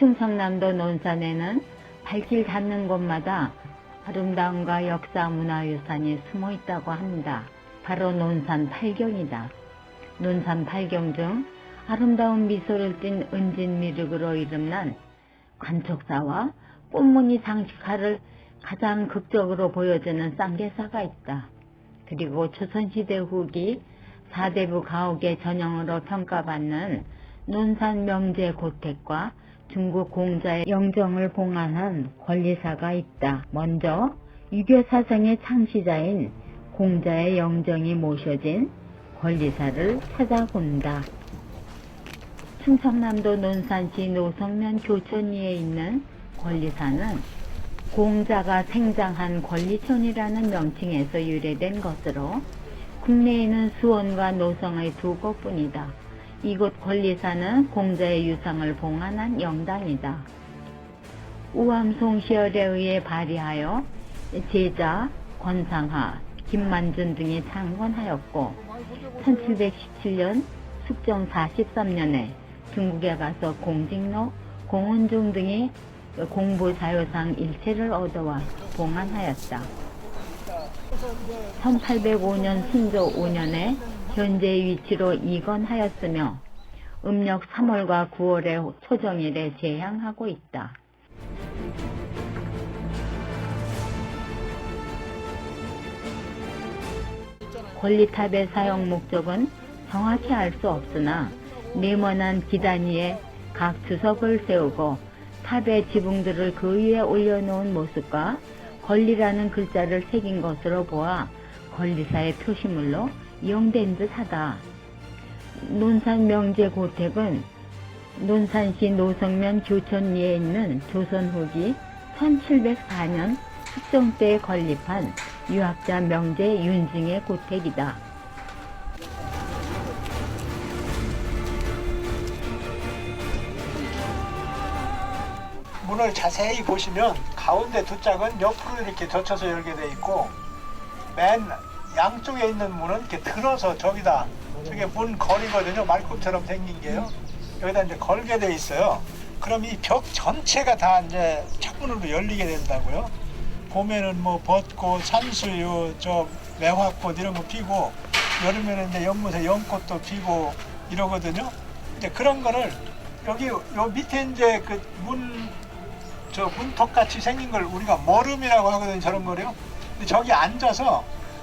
충청남도 논산에는 발길 닿는 곳마다 아름다움과 역사 문화유산이 숨어 있다고 합니다. 바로 논산 팔경이다. 논산 팔경 중 아름다운 미소를 띤 은진 미륵으로 이름난 관촉사와 꽃무늬 장식화를 가장 극적으로 보여주는 쌍계사가 있다. 그리고 조선시대 후기 사대부 가옥의 전형으로 평가받는 논산 명제 고택과 중국 공자의 영정을 봉안한 권리사가 있다. 먼저 유교 사상의 창시자인 공자의 영정이 모셔진 권리사를 찾아본다. 충청남도 논산시 노성면 교천리에 있는 권리사는 공자가 생장한 권리촌이라는 명칭에서 유래된 것으로 국내에는 수원과 노성의 두 곳뿐이다. 이곳 권리사는 공자의 유상을 봉안한 영당이다. 우암송 시열에 의해 발휘하여 제자, 권상하, 김만준 등이 창건하였고 1717년 숙정 43년에 중국에 가서 공직로, 공원종 등이 공부 자유상 일체를 얻어와 봉안하였다. 1805년 순조 5년에 현재 위치로 이건하였으며 음력 3월과 9월의 초정일에 재향하고 있다. 권리탑의 사용 목적은 정확히 알 수 없으나 네모난 기단 위에 각 주석을 세우고 탑의 지붕들을 그 위에 올려놓은 모습과 권리라는 글자를 새긴 것으로 보아 권리사의 표시물로 이용된 듯하다. 논산 명제 고택은 논산시 노성면 교천리에 있는 조선 후기 1704년 숙정 때에 건립한 유학자 명제 윤증의 고택이다. 문을 자세히 보시면 가운데 두 짝은 옆으로 이렇게 젖혀서 열게 돼 있고 맨 양쪽에 있는 문은 이렇게 들어서 저기다 저게 문 걸이거든요. 말굽처럼 생긴 게요. 여기다 이제 걸게 돼 있어요. 그럼 이 벽 전체가 다 이제 창문으로 열리게 된다고요. 봄에는 뭐 벚꽃 산수유 저 매화꽃 이런 거 피고 여름에는 이제 연못에 연꽃도 피고 이러거든요. 이제 그런 거를 여기 요 밑에 이제 그 문 저 문턱 같이 생긴 걸 우리가 머름이라고 하거든요. 저런 거요. 근데 저기 앉아서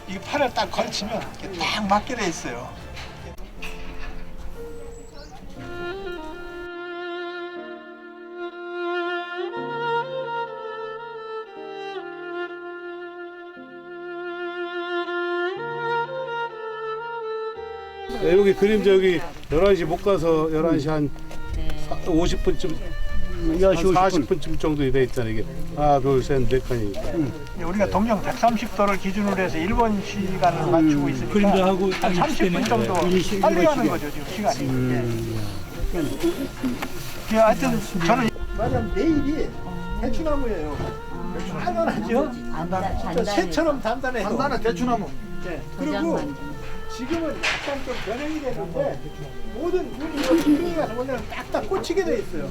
이 팔을 딱 걸치면 딱 맞게 돼 있어요. 네, 여기 그림 저기 11시 못 가서 11시 한 50분쯤 한 40분쯤 정도 돼 있잖아요 이게 하나 둘셋넷 칸이 이제 우리가 동경 130도를 기준으로 해서 일본 시간을 맞추고 있으니까 그림도 하고 한딱 30분 정도 일시- 빨리 가는. 거죠 지금 시간이. 예. 예, 하여튼 저는 맞아 내일이 대추나무예요. 단단하죠? 진짜 새처럼 단단해요. 단단한 대추나무. 네. 그리고 지금은 약간 좀 변형이 됐는데 모든 문이 이렇게 가서 보면 딱딱 꽂히게 돼 있어요.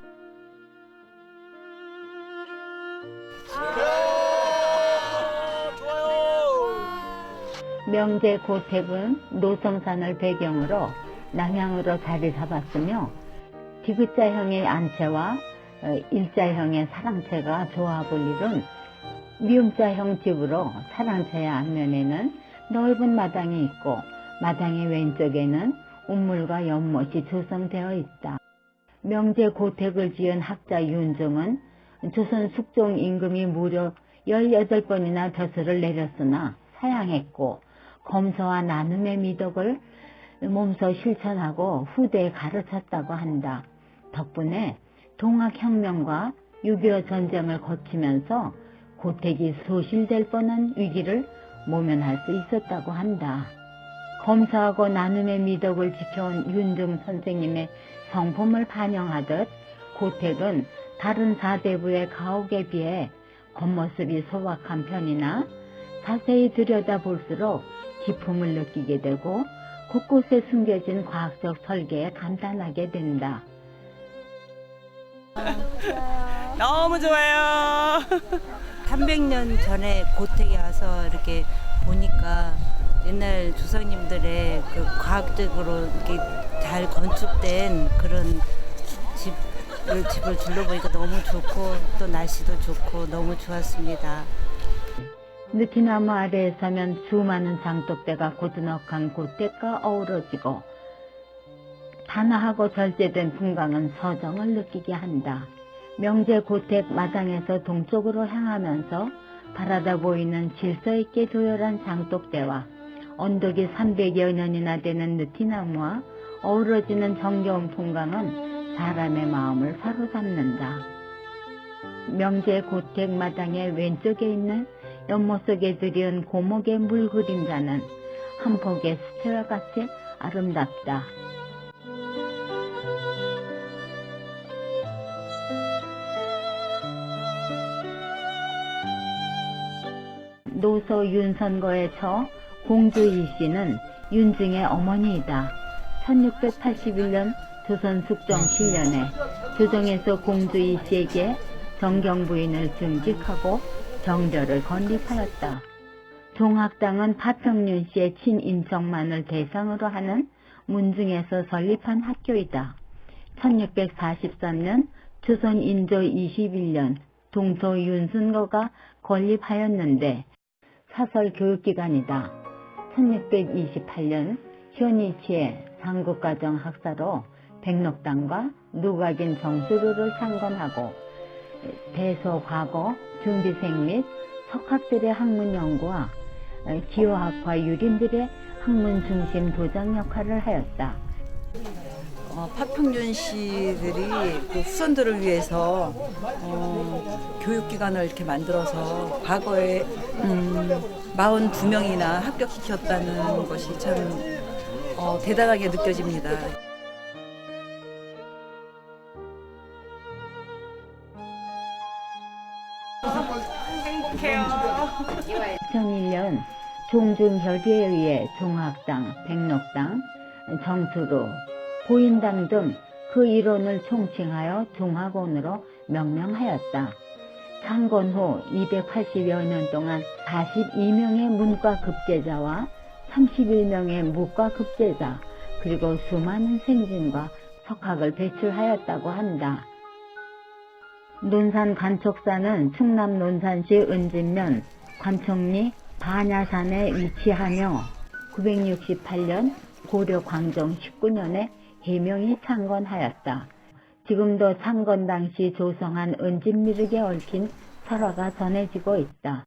명제 고택은 노성산을 배경으로 남향으로 자리 잡았으며 디귿자형의 안채와 어, 일자형의 사랑채가 조합을 이룬 미음자형 집으로 사랑채의 앞면에는 넓은 마당이 있고 마당의 왼쪽에는 운물과 연못이 조성되어 있다. 명제 고택을 지은 학자 윤종은 조선 숙종 임금이 무려 18번이나 벼슬을 내렸으나 사양했고 검소와 나눔의 미덕을 몸소 실천하고 후대에 가르쳤다고 한다. 덕분에 동학혁명과 6.25 전쟁을 거치면서 고택이 소실될 뻔한 위기를 모면할 수 있었다고 한다. 검소하고 나눔의 미덕을 지켜온 윤중 선생님의 성품을 반영하듯 고택은 다른 사대부의 가옥에 비해 겉모습이 소박한 편이나 자세히 들여다볼수록 기품을 느끼게 되고 곳곳에 숨겨진 과학적 설계에 감탄하게 된다. 너무 좋아요. 300년 전에 고택에 와서 이렇게 보니까 옛날 조상님들의 그 과학적으로 이렇게 잘 건축된 그런 집을, 집을 둘러보니까 너무 좋고 또 날씨도 좋고 너무 좋았습니다. 느티나무 아래에 서면 수많은 장독대가 고즈넉한 고택과 어우러지고 단아하고 절제된 풍광은 서정을 느끼게 한다. 명제 고택 마당에서 동쪽으로 향하면서 바라다 보이는 질서 있게 조열한 장독대와 언덕이 300여 년이나 되는 느티나무와 어우러지는 정겨운 풍광은 사람의 마음을 사로잡는다. 명제 고택 마당의 왼쪽에 있는 연못 속에 들이은 고목의 물 그림자는 한 폭의 수채화 같이 아름답다. 노소 윤선거에 처 공주 이 씨는 윤증의 어머니이다. 1681년 조선 숙정 7년에 조정에서 공주 이 씨에게 정경 부인을 증직하고 정절을 건립하였다. 종학당은 파평윤 씨의 친인척만을 대상으로 하는 문중에서 설립한 학교이다. 1643년 조선 인조 21년 동서 윤순거가 건립하였는데 사설 교육기관이다. 1628년 현이치의 장국가정 학사로 백록당과 누각인 정수루를 창건하고 대소 과거 준비생 및 석학들의 학문 연구와 기호학과 유림들의 학문 중심 도장 역할을 하였다. 어, 파평윤 씨들이 그 후손들을 위해서 어, 교육기관을 이렇게 만들어서 과거에 음, 42명이나 합격시켰다는 것이 참 어, 대단하게 느껴집니다. 2001년 종중협의에 의해 종학당, 백록당, 정수로, 보인당 등그 일원을 총칭하여 종학원으로 명명하였다. 창건 후 280여 년 동안 42명의 문과 급제자와 31명의 무과 급제자, 그리고 수많은 생진과 석학을 배출하였다고 한다. 논산 관촉사는 충남 논산시 은진면 관청리 반야산에 위치하며 968년 고려 광정 19년에 해명이 창건하였다. 지금도 창건 당시 조성한 은진미륵에 얽힌 설화가 전해지고 있다.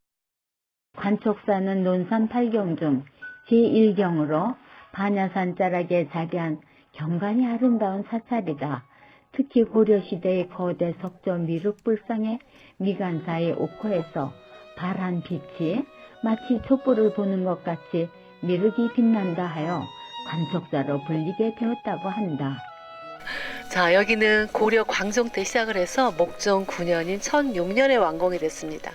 관촉사는 논산 팔경 중 제1경으로 반야산 자락에 자리한 경관이 아름다운 사찰이다. 특히 고려시대의 거대 석조 미륵불상의 미간사의 옥호에서 발한 빛이 마치 촛불을 보는 것 같이 미륵이 빛난다 하여 관촉사로 불리게 되었다고 한다. 자, 여기는 고려 광종 때 시작을 해서 목종 9년인 1006년에 완공이 됐습니다.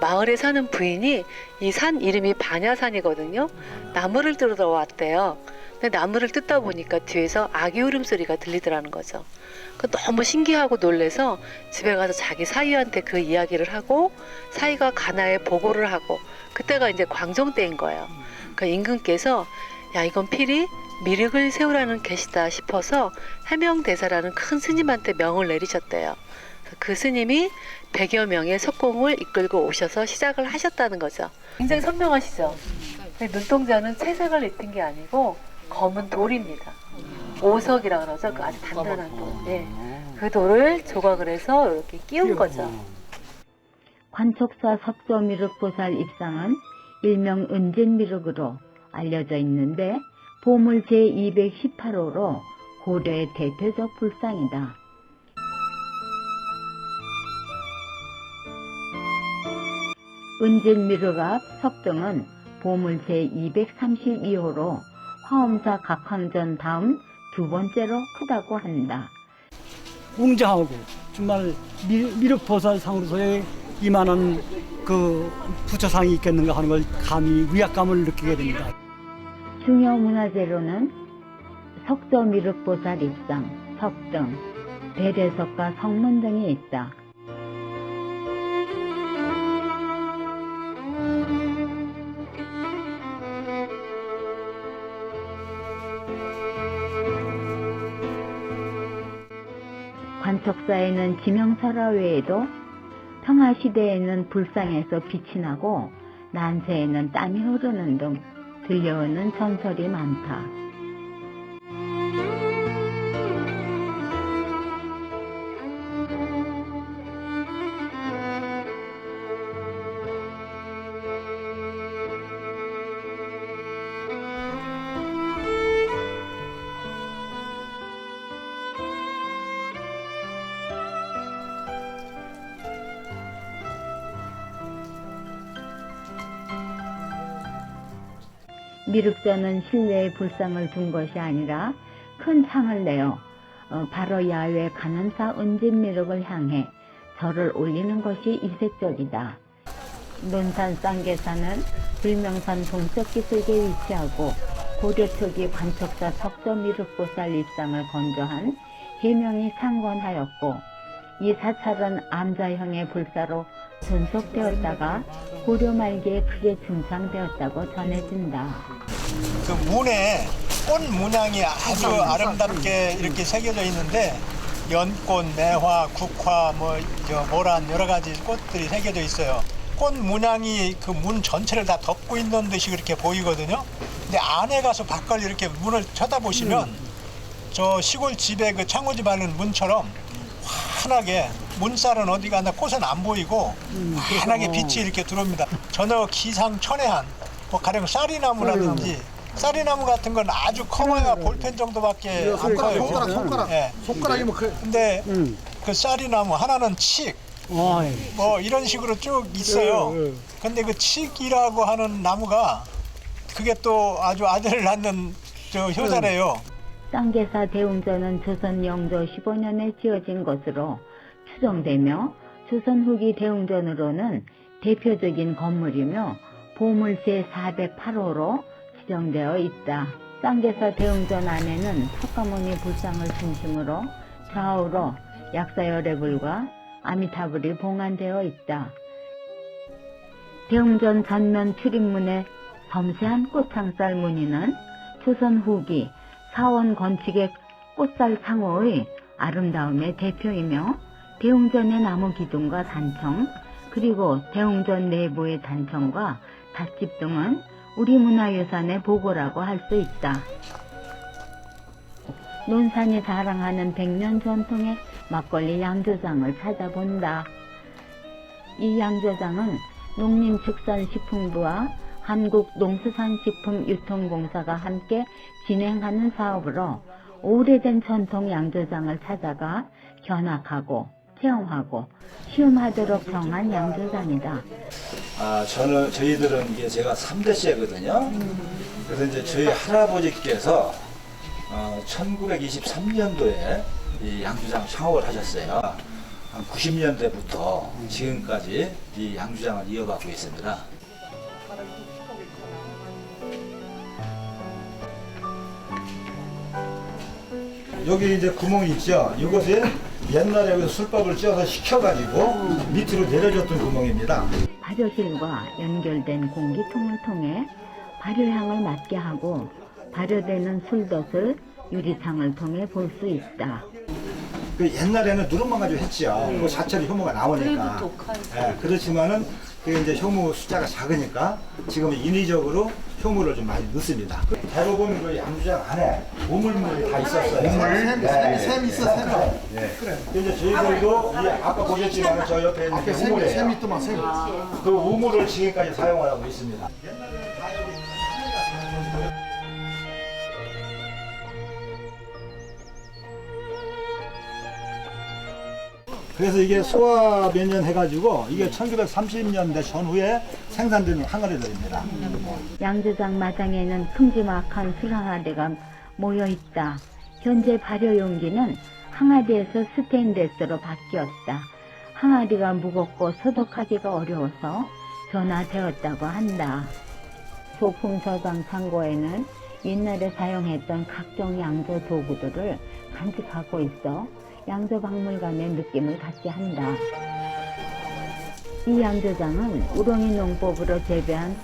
마을에 사는 부인이 이 산 이름이 반야산이거든요. 나무를 뜯으러 왔대요. 근데 나무를 뜯다 보니까 뒤에서 아기 울음소리가 들리더라는 거죠. 그 너무 신기하고 놀래서 집에 가서 자기 사위한테 그 이야기를 하고 사위가 가나에 보고를 하고 그때가 이제 광종 때인 거예요. 그 임금께서 야 이건 필히 미륵을 세우라는 계시다 싶어서 해명대사라는 큰 스님한테 명을 내리셨대요. 그 스님이 100여 명의 석공을 이끌고 오셔서 시작을 하셨다는 거죠. 굉장히 선명하시죠? 눈동자는 채색을 입힌 게 아니고 검은 돌입니다. 오석이라 그러죠. 그 아주 단단한 돌. 예. 그 돌을 조각을 해서 이렇게 끼운 거죠. 관촉사 석조미륵보살 입상은 일명 은진미륵으로 알려져 있는데 보물 제218호로 고려의 대표적 불상이다. 은진미륵 앞 석등은 보물 제232호로 화엄사 각황전 다음 두 번째로 크다고 한다. 웅장하고 정말 미- 미륵보살상으로서의 이만한 그 부처상이 있겠는가 하는 걸 감히 위압감을 느끼게 됩니다. 중요 문화재로는 석조미륵보살 입상, 석등, 대대석과 성문 등이 있다. 관척사에는 지명설화 외에도 평화시대에는 불상에서 빛이 나고 난세에는 땀이 흐르는 등 들려오는 전설이 많다. 미륵전은 실내에 불상을 둔 것이 아니라 큰 창을 내어 어, 바로 야외 간암사 은진 미륵을 향해 절을 올리는 것이 이색적이다. 논산 쌍계산은 불명산 동쪽 기슭에 위치하고 고려 초기 관척사 석조 미륵보살 입상을 건조한 해명이 상건하였고 이 사찰은 암자형의 불사로 존속되었다가 고려 말기에 크게 증상되었다고 전해진다. 그 문에 꽃 문양이 아주 아름답게 이렇게 새겨져 있는데 연꽃, 매화, 국화, 뭐저 모란 여러 가지 꽃들이 새겨져 있어요. 꽃 문양이 그 문 전체를 다 덮고 있는 듯이 그렇게 보이거든요. 근데 안에 가서 밖을 이렇게 문을 쳐다보시면 저 시골 집에 그 창호집 하는 문처럼 환하게 문살은 어디 가나 꽃은 안 보이고 환하게 빛이 이렇게 들어옵니다. 전혀 기상천외한 뭐 가령 쌀이나무라든지 쌀이나무 같은 건 아주 커봐야 볼펜 정도밖에 안 커요. 손가락 손가락 예. 손가락이면 그 근데 그 쌀이나무 하나는 칡, 와, 예. 뭐 이런 식으로 쭉 있어요. 근데 그 칡이라고 하는 나무가 그게 또 아주 아들을 낳는 저 효자래요. 쌍계사 대웅전은 조선 영조 15년에 지어진 것으로 추정되며 조선 후기 대웅전으로는 대표적인 건물이며 보물 제 408호로 지정되어 있다. 쌍계사 대웅전 안에는 석가모니 불상을 중심으로 좌우로 약사열애불과 아미타불이 봉안되어 있다. 대웅전 전면 출입문의 섬세한 꽃창살 무늬는 조선 후기 사원 건축의 꽃살 상호의 아름다움의 대표이며 대웅전의 나무 기둥과 단청 그리고 대웅전 내부의 단청과 닷집 등은 우리 문화유산의 보고라고 할 수 있다. 논산이 자랑하는 백년 전통의 막걸리 양조장을 찾아본다. 이 양조장은 농림축산식품부와 한국농수산식품유통공사가 함께 진행하는 사업으로 오래된 전통 양조장을 찾아가 견학하고 체험하고 시음하도록 정한 양조장이다. 아, 저는, 저희들은 이게 제가 3대째거든요. 그래서 이제 저희 할아버지께서 어, 1923년도에 이 양주장 창업을 하셨어요. 한 90년대부터 지금까지 이 양주장을 이어받고 있습니다. 여기 이제 구멍이 있죠. 이것에 옛날에 여기서 술밥을 쪄서 식혀가지고 밑으로 내려줬던 구멍입니다. 발효실과 연결된 공기통을 통해 발효향을 맡게 하고 발효되는 술덫을 유리창을 통해 볼 수 있다. 그 옛날에는 누름만 가지고 했지요. 그 자체로 효모가 나오니까. 예, 그렇지만은 그 이제 효모 숫자가 작으니까 지금 인위적으로 효모를 좀 많이 넣습니다. 대부분 그 양주장 안에 우물물이 다 있었어요. 샘, 샘, 샘 있어 샘 예. 이제 저희들도 이 아까 보셨지만 저 옆에 있는 앞에 게 샘, 우물이에요. 샘 있더만 샘 그 우물을 지금까지 사용하고 있습니다. 그래서 이게 소화 몇 년 해가지고 이게 1930년대 전후에 생산되는 항아리들입니다. 양조장 마당에는 큼지막한 술 항아리가 모여 있다. 현재 발효 용기는 항아리에서 스테인레스로 바뀌었다. 항아리가 무겁고 소독하기가 어려워서 전화되었다고 한다. 소품 저장 창고에는 옛날에 사용했던 각종 양조 도구들을 간직하고 있어 양조박물관의 느낌을 갖게 한다. 이 양조장은 우렁이 농법으로 재배한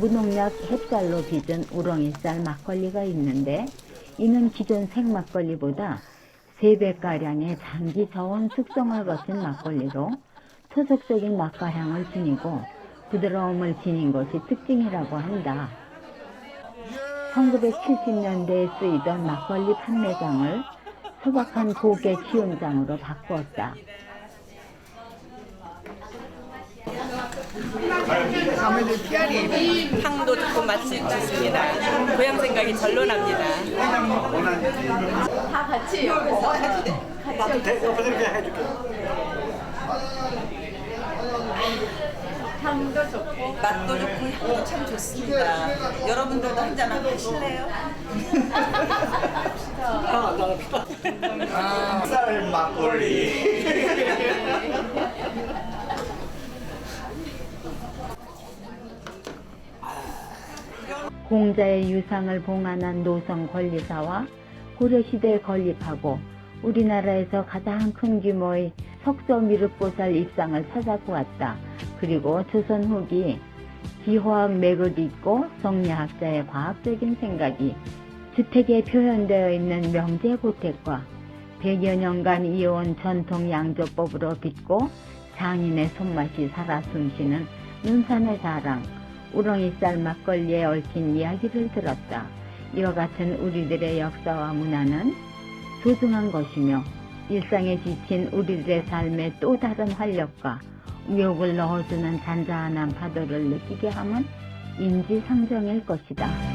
무농약 햇살로 빚은 우렁이쌀 막걸리가 있는데 이는 기존 생막걸리보다 3배가량의 장기 저온 숙성을 거친 막걸리로 토속적인 맛과 향을 지니고 부드러움을 지닌 것이 특징이라고 한다. 1970년대에 쓰이던 막걸리 판매장을 소박한 고개 키운장으로 바꾸었다. 향도 좋고 맛이 좋습니다. 고향 생각이 절로 납니다. 맛도 좋고 향도 참 좋습니다. 여러분들도 한잔 하실래요? 쌀 막걸리. 공자의 유상을 봉안한 노성 권리사와 고려시대에 건립하고 우리나라에서 가장 큰 규모의 석조 미륵보살 입상을 찾아보았다. 그리고 조선 후기 기호학 맥을 잇고 성리학자의 과학적인 생각이 주택에 표현되어 있는 명제고택과 100여 년간 이어온 전통 양조법으로 빚고 장인의 손맛이 살아 숨쉬는 눈산의 자랑, 우렁이쌀 막걸리에 얽힌 이야기를 들었다. 이와 같은 우리들의 역사와 문화는 소중한 것이며 일상에 지친 우리들의 삶에 또 다른 활력과 의욕을 넣어주는 잔잔한 파도를 느끼게 함은 인지상정일 것이다.